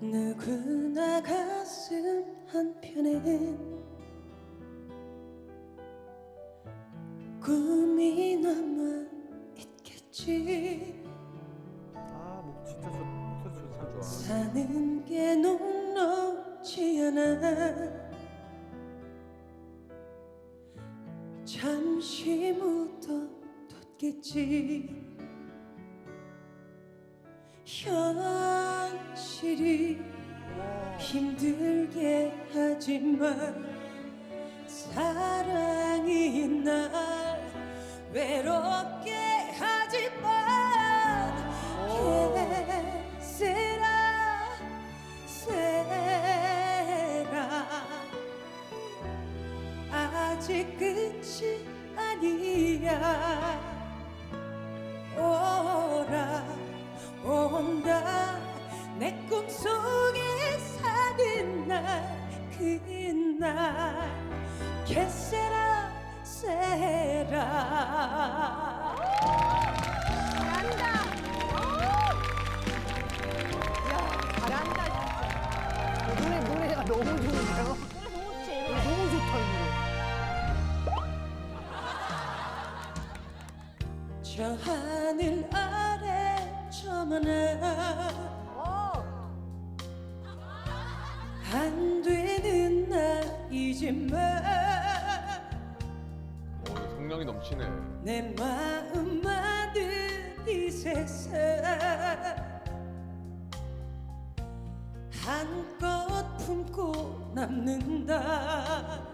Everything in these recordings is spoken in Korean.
누구나 가슴 한편엔 꿈이 남아 있겠지. 아 목 진짜 좋 목소리 좋- 참 좋아. 사는 게 녹록지 않아. 잠시 묻어 뒀겠지 현실이 힘들게 하지만 사랑이 날 외롭게 하지만 개세라 세라. 아직 끝이 아니야 온다 내 꿈속에 사는 날 그날 개세라 세라 잘한다. 야, 잘한다 진짜. 노래 노래가 너무 좋은데요? 너무 좋다 이 노래. 저 나이지만 오, 성량이 넘치네. 내 마음 많은 이 세상 한껏 품고 남는다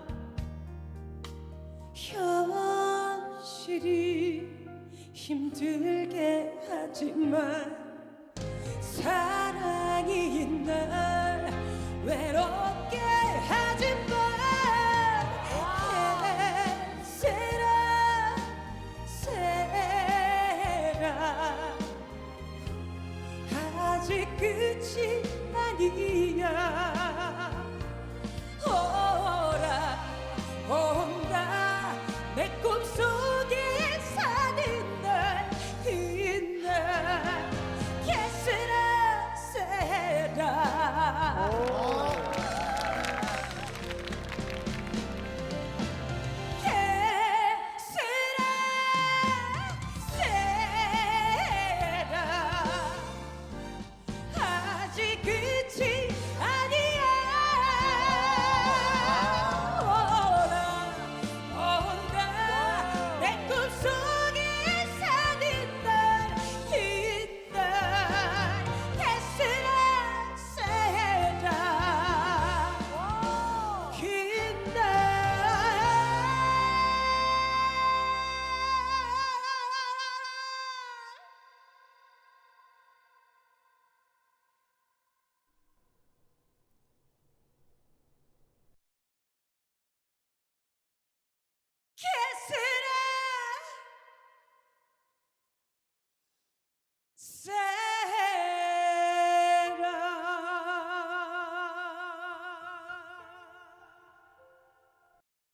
현실이 힘들게 하지만 끝이 아니야